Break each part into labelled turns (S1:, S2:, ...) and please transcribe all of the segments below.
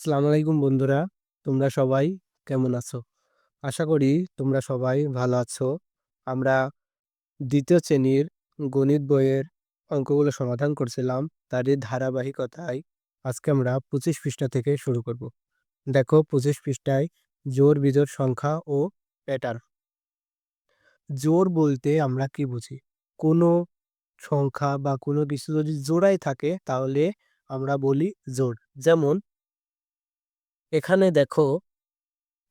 S1: আসসালামু আলাইকুম বন্ধুরা, তোমরা সবাই কেমন আছো? আশা করি তোমরা সবাই ভালো আছো। আমরা দ্বিতীয় শ্রেণির গণিত বইয়ের অঙ্কগুলো সমাধান করছিলাম, তারই ধারাবাহিকতায় আজকে আমরা পঁচিশ পৃষ্ঠা থেকে শুরু করব। দেখো, পঁচিশ পৃষ্ঠায় জোর বিজোর সংখ্যা ও প্যাটার্ন জোর বলতে আমরা কি বুঝি? কোনো সংখ্যা বা কোনো কিছু যদি জোড়ায় থাকে, তাহলে আমরা বলি জোর যেমন এখানে দেখো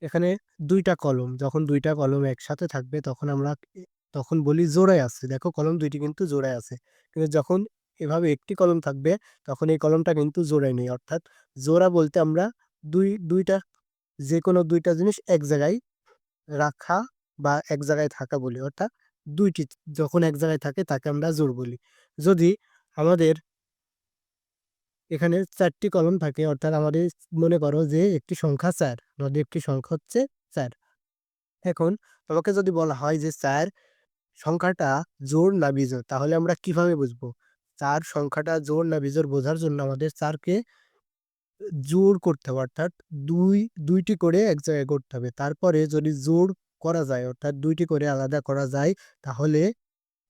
S1: এখানে দুইটা কলম, যখন দুইটা কলম একসাথে থাকবে তখন আমরা তখন বলি জোড়ায় আছে। দেখো কলম দুইটি কিন্তু জোড়ায় আছে। কিন্তু যখন এভাবে একটি কলম থাকবে তখন এই কলমটা কিন্তু জোড়ায় নেই। অর্থাৎ জোড়া বলতে আমরা দুই, দুইটা যে কোনো দুইটা জিনিস এক জায়গায় রাখা বা এক জায়গায় থাকা বলি। অর্থাৎ দুইটি, যখন এক জায়গায় থাকে তাকে আমরা জোর বলি। যদি আমাদের এখানে চারটি কলম থাকে। অর্থাৎ আমাদের মনে করো যে একটি সংখ্যা চার যদি একটি সংখ্যা হচ্ছে চার। এখন তোমাকে যদি বলা হয় যে চার সংখ্যাটা জোর না বিজোড়, তাহলে আমরা কীভাবে বুঝব? চার সংখ্যাটা জোর না বিজোড় বোঝার জন্য আমাদের চারকে জোর করতে হবে। অর্থাৎ দুই, দুইটি করে এক জায়গায় করতে হবে। তারপরে যদি জোর করা যায়, অর্থাৎ দুইটি করে আলাদা করা যায়, তাহলে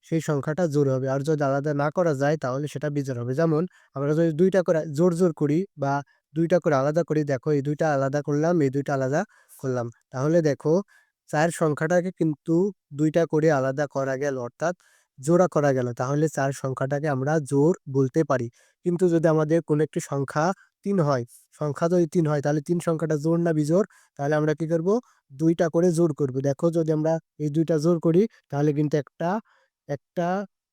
S1: সেই সংখ্যাটা জোর হবে। আর যদি আলাদা না করা যায়, তাহলে সেটা বিজোর হবে। যেমন, আমরা যদি দুইটা করে জোর জোর করি বা দুইটা করে আলাদা করি, দেখো এই দুইটা আলাদা করলাম, এই দুইটা আলাদা করলাম। তাহলে দেখো, চার সংখ্যাটাকে কিন্তু দুইটা করে আলাদা করা গেল, অর্থাৎ জোড়া করা গেল। তাহলে চার সংখ্যাটাকে আমরা জোর বলতে পারি। কিন্তু যদি আমাদের কোনো একটি সংখ্যা তিন হয়, সংখ্যা যদি তিন হয়, তাহলে তিন সংখ্যাটা জোর না বিজোর তাহলে আমরা কি করব? দুইটা করে জোর করব। দেখো, যদি আমরা এই দুইটা জোর করি, তাহলে কিন্তু একটা একটা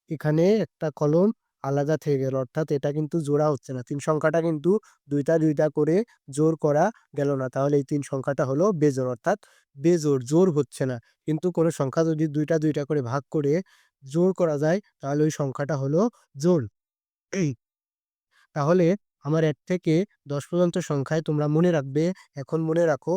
S1: এখানে একটা কলম আলাদা থেকে গেল। অর্থাৎ এটা কিন্তু জোড়া হচ্ছে না। তিন সংখ্যাটা কিন্তু দুইটা দুইটা করে জোর করা গেল না। তাহলে এই তিন সংখ্যাটা হলো বেজোর অর্থাৎ বেজোর জোর হচ্ছে না। কিন্তু কোনো সংখ্যা যদি দুইটা দুইটা করে ভাগ করে জোর করা যায়, তাহলে ওই সংখ্যাটা হলো জোর এই। তাহলে আমার এক থেকে দশ পর্যন্ত সংখ্যায় তোমরা মনে রাখবে, এখন মনে রাখো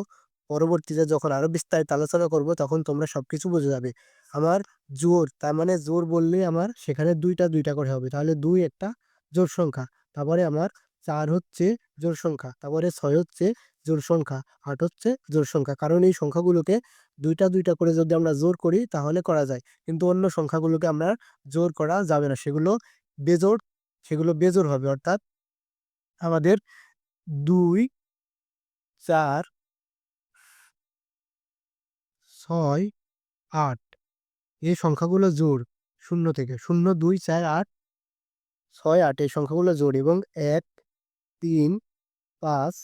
S1: পরবর্তীতে যখন আরও বিস্তারিত আলোচনা করব, তখন তোমরা সবকিছু বুঝে যাবে। আমার জোর, তার মানে জোর বললে আমার সেখানে দুইটা দুইটা করে হবে। তাহলে দুই একটা জোর সংখ্যা, তারপরে আমার চার হচ্ছে জোর সংখ্যা, তারপরে ছয় হচ্ছে জোর সংখ্যা, আট হচ্ছে জোর সংখ্যা। কারণ এই সংখ্যাগুলোকে দুইটা দুইটা করে যদি আমরা জোর করি, তাহলে করা যায়। কিন্তু অন্য সংখ্যাগুলোকে আমরা জোর করা যাবে না। সেগুলো বেজোর সেগুলো বেজোর হবে। অর্থাৎ আমাদের দুই, চার ছয়, আট। এই সংখ্যাগুলো জোড়, শূন্য থেকে, শূন্য, দুই, চার, আট। ছয়, আট, এই সংখ্যাগুলো জোড় এবং এক, তিন, পাঁচ,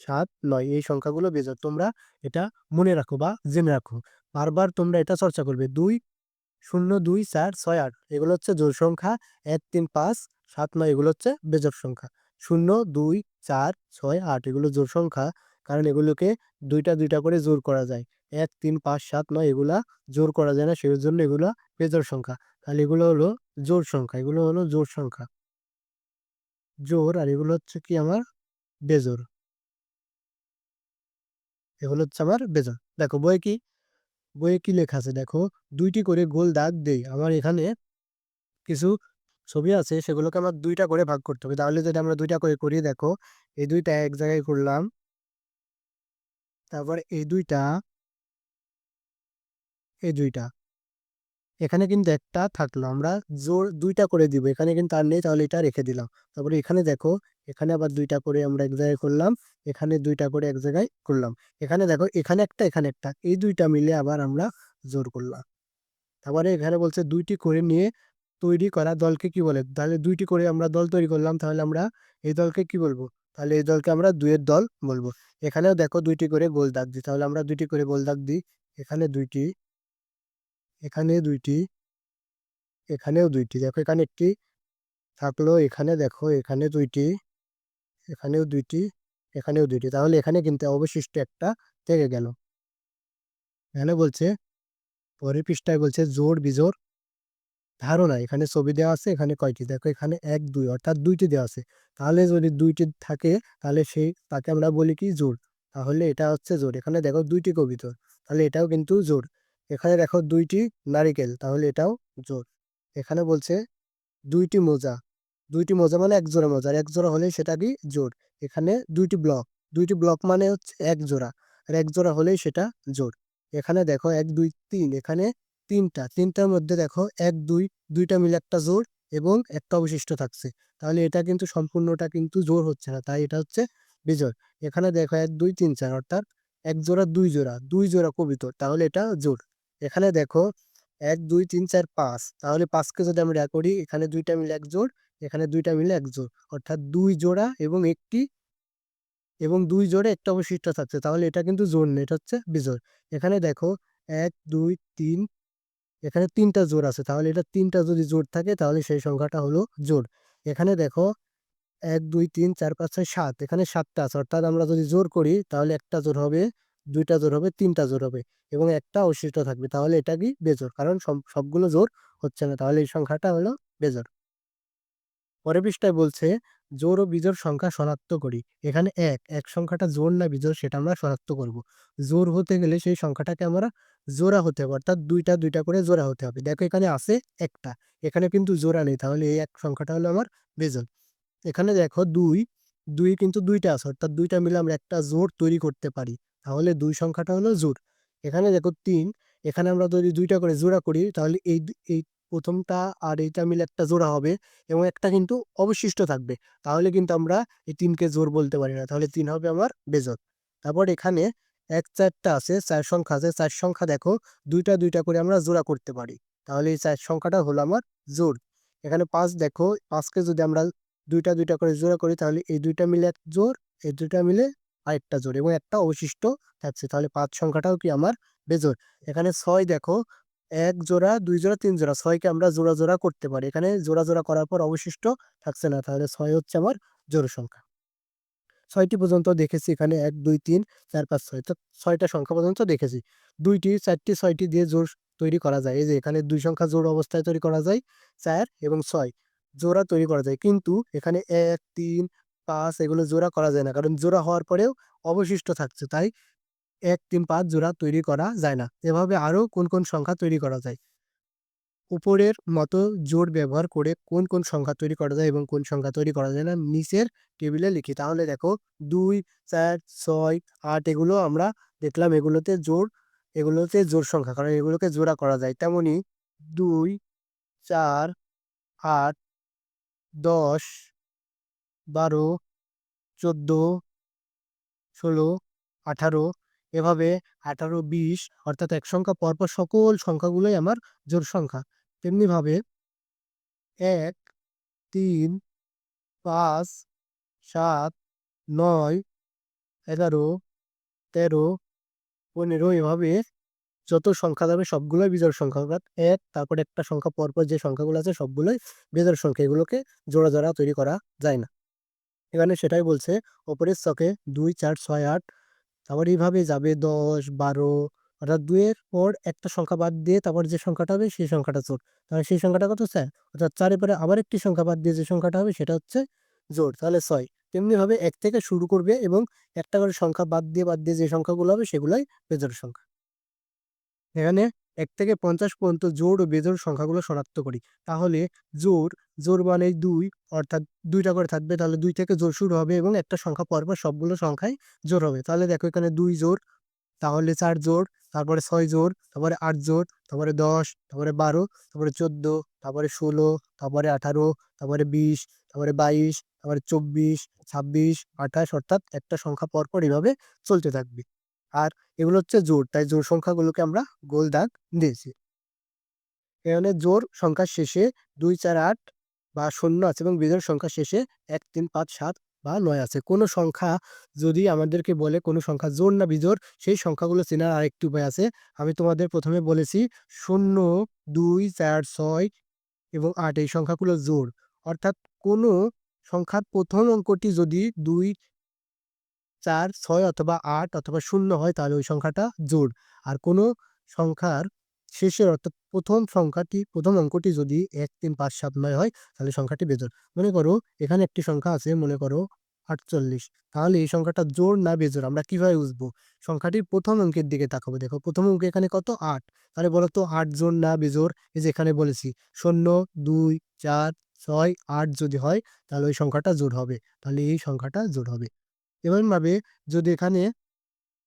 S1: সাত, নয়, এই সংখ্যাগুলো বেজোর তোমরা এটা মনে রাখো বা জেনে রাখো। বারবার তোমরা এটা চর্চা করবে। দুই, শূন্য, দুই, চার, ছয়, আট, এগুলো হচ্ছে জোর সংখ্যা। এক, তিন, পাঁচ, সাত, নয়, এগুলো হচ্ছে বেজোর সংখ্যা। শূন্য, দুই, চার, ছয়, আট, এগুলো জোর সংখ্যা। কারণ এগুলোকে দুইটা দুইটা করে জোর করা যায়। এক, তিন, পাঁচ, সাত, নয় এগুলা জোর করা যায় না সেই জন্য এগুলা বেজোর সংখ্যা। তাহলে এগুলো হলো জোর সংখ্যা, এগুলো হলো জোর সংখ্যা। জোর আর এগুলো হচ্ছে কি আমার বেজোর। এগুলো হচ্ছে আমার বেজোর। দেখো বই কি, বইয়ে কি লেখা আছে? দেখো, দুইটি করে গোল দাগ দেই। আমার এখানে কিছু ছবি আছে, সেগুলোকে আমার দুইটা করে ভাগ করতে হবে। তাহলে যদি আমরা দুইটা করে করি, দেখো, এই দুইটা এক জায়গায় করলাম, তারপর এই দুইটা এই দুইটা। এখানে কিন্তু একটা থাকল, আমরা জোর দুইটা করে দিব, এখানে কিন্তু আর নেই, তাহলে এটা রেখে দিলাম। তারপরে এখানে দেখো, এখানে আবার দুইটা করে আমরা এক জায়গায় করলাম, এখানে দুইটা করে এক জায়গায় করলাম। এখানে দেখো, এখানে একটা এখানে একটা, এই দুইটা মিলে আবার আমরা জোর করলাম। তারপরে এখানে বলছে দুইটি করে নিয়ে তৈরি করা দলকে কি বলে? তাহলে দুইটি করে আমরা দল তৈরি করলাম, তাহলে আমরা এই দলকে কি বলব? তাহলে এই দলকে আমরা দুইয়ের দল বলব। এখানেও দেখো দুইটি করে গোল দাগ দিই, তাহলে আমরা দুইটি করে গোল দাগ দিই, এখানে দুইটি এখানে দুইটি, এখানেও দুইটি। দেখো এখানে একটি থাকল, এখানে দেখো এখানে দুইটি, এখানেও দুইটি এখানেও দুইটি। তাহলে এখানে কিন্তু অবশিষ্ট একটা থেকে গেল। এখানে বলছে, পরের পৃষ্ঠায় বলছে, জোর বিজোর ধারণা। এখানে ছবি দেওয়া আছে, এখানে কয়টি? দেখো এখানে এক, দুই, অর্থাৎ দুইটি দেওয়া আছে। তাহলে যদি দুইটি থাকে, তাহলে সেই তাকে আমরা বলি কি জোর? তাহলে এটা হচ্ছে জোর। এখানে দেখো দুইটি কবিতর তাহলে এটাও কিন্তু জোর। এখানে দেখো দুইটি নারিকেল, তাহলে এটাও জোর। এখানে বলছে দুইটি মোজা। দুইটি মোজা মানে এক জোড়া মোজা এক জোড়া হলে সেটা কি জোর। এখানে দুইটি ব্লক। দুইটি ব্লক মানে হচ্ছে এক জোড়া, আর এক জোড়া হলেই সেটা জোর। এখানে দেখো এক, দুই, তিন। এখানে তিনটা, তিনটার মধ্যে দেখো এক, দুই, দুইটা মিলে একটা জোর এবং একটা অবশিষ্ট থাকছে। তাহলে এটা কিন্তু সম্পূর্ণটা কিন্তু জোর হচ্ছে না, তাই এটা হচ্ছে বিজোড় এখানে দেখো এক, দুই, তিন, চার, অর্থাৎ এক জোড়া, দুই জোড়া দুই জোড়া কবিতর, তাহলে এটা জোড় এখানে দেখো এক, দুই, তিন, চার, পাঁচ। তাহলে পাঁচকে যদি আমরা করি, এখানে দুইটা মিলে এক জোড়, এখানে দুইটা মিলে এক জোড়। অর্থাৎ দুই জোড়া এবং একটি এবং দুই জোড়ে একটা অবশিষ্ট থাকছে। তাহলে এটা কিন্তু জোড় নেই এটা হচ্ছে বিজোড়। এখানে দেখো এক, দুই, তিন, এখানে তিনটা জোড় আছে। তাহলে এটা তিনটা যদি জোড় থাকে, তাহলে সেই সংখ্যাটা হলো জোড়। এখানে দেখো এক, দুই, তিন, চার, পাঁচ, ছয়, সাত। এখানে সাতটা আছে। অর্থাৎ আমরা যদি জোর করি, তাহলে একটা জোর হবে দুইটা জোর হবে, তিনটা জোর হবে এবং একটা অবশিষ্ট থাকবে। তাহলে এটা কি বেজোর? কারণ সব- সবগুলো জোর হচ্ছে না। তাহলে এই সংখ্যাটা হলো বেজোর। পরের পৃষ্ঠায় বলছে, জোর ও বিজোর সংখ্যা শনাক্ত করি। এখানে এক এক সংখ্যাটা জোর না বিজোর সেটা আমরা শনাক্ত করব। জোর হতে গেলে সেই সংখ্যাটাকে আমরা জোড়া হতে হবে, অর্থাৎ দুইটা দুইটা করে জোড়া হতে হবে। দেখো এখানে আছে একটা, এখানে কিন্তু জোড়া নেই। তাহলে এই এক সংখ্যাটা হলো আমার বেজোড়। এখানে দেখো দুই দুই কিন্তু দুইটা আছে, অর্থাৎ দুইটা মিলে আমরা একটা জোর তৈরি করতে পারি। তাহলে দুই সংখ্যাটা হলো জোড়। এখানে দেখো তিন, এখানে আমরা যদি দুইটা করে জোড়া করি, তাহলে এই এই প্রথমটা আর এইটা মিলে একটা জোড়া হবে এবং একটা কিন্তু অবশিষ্ট থাকবে। তাহলে কিন্তু আমরা এই তিনকে জোর বলতে পারি না, তাহলে তিন হবে আমার বেজোড়। তারপর এখানে এক চারটা আছে, চার সংখ্যা আছে, চার সংখ্যা দেখো, দুইটা দুইটা করে আমরা জোড়া করতে পারি। তাহলে এই চার সংখ্যাটা হলো আমার জোর এখানে পাঁচ দেখো, পাঁচকে যদি আমরা দুইটা দুইটা করে জোড়া করি, তাহলে এই দুইটা মিলে এক জোড়, এই দুইটা মিলে আরেকটা জোড় এবং একটা অবশিষ্ট থাকছে। তাহলে পাঁচ সংখ্যাটাও কি আমার বেজোড়? এখানে ছয় দেখো, এক জোড়া, দুই জোড়া, তিন জোড়া, ছয়কে আমরা জোড়া জোড়া করতে পারি। এখানে জোড়া জোড়া করার পর অবশিষ্ট থাকছে না, তাহলে ছয় হচ্ছে আমার জোড় সংখ্যা। ছয়টি পর্যন্ত দেখেছি এখানে, এক, দুই, তিন, চার, পাঁচ, ছয়। তো ছয়টা সংখ্যা পর্যন্ত দেখেছি। দুইটি, চারটি, ছয়টি দিয়ে জোর তৈরি করা যায়। এই যে এখানে দুই সংখ্যা জোর অবস্থায় তৈরি করা যায়, চার এবং ছয়। জোড়া তৈরি করা যায়। কিন্তু এখানে এক, তিন পাঁচ এগুলো জোড়া করা যায় না। কারণ জোড়া হওয়ার পরেও অবশিষ্ট থাকছে। তাই এক, তিন, পাঁচ জোড়া তৈরি করা যায় না। এভাবে আরও কোন কোন সংখ্যা তৈরি করা যায়? উপরের মতো জোর ব্যবহার করে কোন কোন সংখ্যা তৈরি করা যায় এবং কোন সংখ্যা তৈরি করা যায় না, নিচের টেবিলে লিখি। তাহলে দেখো দুই, চার, ছয়, আট এগুলো আমরা দেখলাম এগুলোতে জোর এগুলোতে জোর সংখ্যা। কারণ এগুলোকে জোড়া করা যায়। তেমনি দুই, চার, আট, দশ বারো, চোদ্দ, ষোলো, আঠারো, এভাবে আঠারো, বিশ, অর্থাৎ এক সংখ্যা পরপর সকল সংখ্যাগুলোই আমার জোড় সংখ্যা। তেমনিভাবে এক, তিন, পাঁচ, সাত, নয়, এগারো, তেরো, পনেরো, এভাবে যত সংখ্যা যাবে সবগুলোই বিজোড় সংখ্যা। অর্থাৎ এক, তারপর একটা সংখ্যা পরপর যে সংখ্যাগুলো আছে সবগুলোই বিজোড় সংখ্যা। এগুলোকে জোড়া জোড়া তৈরি করা যায় না। এখানে সেটাই বলছে ওপরের ছকে দুই, চার, ছয়, আট, তারপর এইভাবে যাবে দশ, বারো, অর্থাৎ দুইয়ের পর একটা সংখ্যা বাদ দিয়ে তারপর যে সংখ্যাটা হবে সেই সংখ্যাটা জোড়। তাহলে সেই সংখ্যাটা কত স্যার? অর্থাৎ চারের পরে আবার একটি সংখ্যা বাদ দিয়ে যে সংখ্যাটা হবে সেটা হচ্ছে জোড়, তাহলে ছয়। তেমনিভাবে এক থেকে শুরু করবে এবং একটা করে সংখ্যা বাদ দিয়ে বাদ দিয়ে যে সংখ্যাগুলো হবে সেগুলোই বেজোড় সংখ্যা। এখানে এক থেকে পঞ্চাশ পর্যন্ত জোড় ও বেজোড় সংখ্যাগুলো শনাক্ত করি। তাহলে জোড় জোড় মানে দুই, অর্থাৎ দুইটা করে থাকবে, তাহলে দুই থেকে জোড় শুরু হবে এবং একটা সংখ্যা পরপর সবগুলো সংখ্যায় জোড় হবে। তাহলে দেখো এখানে দুই জোড় তাহলে চার জোড় তারপরে ছয় জোড় তারপরে আট জোড় তারপরে দশ, তারপরে বারো, তারপরে চোদ্দ, তারপরে ষোলো, তারপরে আঠারো, তারপরে বিশ, তারপরে বাইশ, তারপরে চব্বিশ, ছাব্বিশ, আঠাশ, অর্থাৎ একটা সংখ্যা পরপর এভাবে চলতে থাকবে। আর এগুলো হচ্ছে জোর তাই জোর সংখ্যাগুলোকে আমরা গোল দাগ দিয়েছি। এখানে জোর সংখ্যার শেষে দুই, চার, আট বা শূন্য আছে এবং বিজোড় সংখ্যা শেষে এক, তিন, পাঁচ, সাত বা নয় আছে। কোনো সংখ্যা যদি আমাদেরকে বলে কোনো সংখ্যা জোর না বিজোর সেই সংখ্যাগুলো চেনার আরেকটি উপায় আছে। আমি তোমাদের প্রথমে বলেছি শূন্য, দুই, চার, ছয় এবং আট, এই সংখ্যাগুলো জোর অর্থাৎ কোনো সংখ্যার প্রথম অঙ্কটি যদি দুই চার, ছয় অথবা আট অথবা শূন্য হয়, তাহলে ওই সংখ্যাটা জোড়। আর কোনো সংখ্যার শেষের অর্থাৎ প্রথম সংখ্যাটি, প্রথম অঙ্কটি যদি এক, তিন, পাঁচ, সাত, নয় হয়, তাহলে সংখ্যাটি বেজোড়। মনে করো এখানে একটি সংখ্যা আছে, মনে করো আটচল্লিশ। তাহলে এই সংখ্যাটা জোর না বেজোড়, আমরা কীভাবে বুঝব? সংখ্যাটির প্রথম অঙ্কের দিকে তাকাবো, দেখো প্রথম অঙ্ক এখানে কত? আট। তাহলে বলো তো আট জোড় না বেজোড়? এই যে এখানে বলেছি, শূন্য, দুই, চার, ছয়, আট যদি হয়, তাহলে ওই সংখ্যাটা জোর হবে। তাহলে এই সংখ্যাটা জোর হবে। এমনভাবে যদি এখানে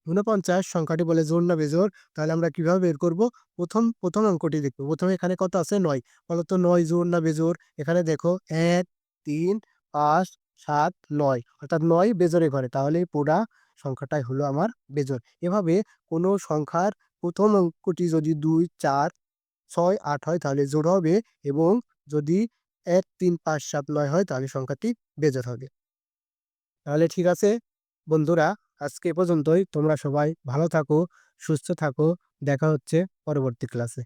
S1: ৪৯ সংখ্যাটি বলে জোর না বেজোড় তাহলে আমরা কীভাবে বের করব? প্রথম, প্রথম অঙ্কটি দেখব। প্রথমে এখানে কত আছে? ৯ বলতো নয় জোর না বেজোড়? এখানে দেখো ১, ৩, ৫, ৭, ৯ অর্থাৎ ৯ বেজোড়ে ঘরে তাহলে পুরা সংখ্যাটাই হলো আমার বেজোড়। এভাবে কোনো সংখ্যার প্রথম অঙ্কটি যদি ২, ৪, ৬, ৮ হয় তাহলে জোড় হবে এবং যদি ১, ৩, ৫, ৭, ৯ হয় তাহলে সংখ্যাটি বেজোড় হবে। তাহলে ঠিক আছে বন্ধুরা আজকে পর্যন্তই। তোমরা সবাই ভালো থাকো, সুস্থ থাকো। দেখা হচ্ছে পরবর্তী ক্লাসে।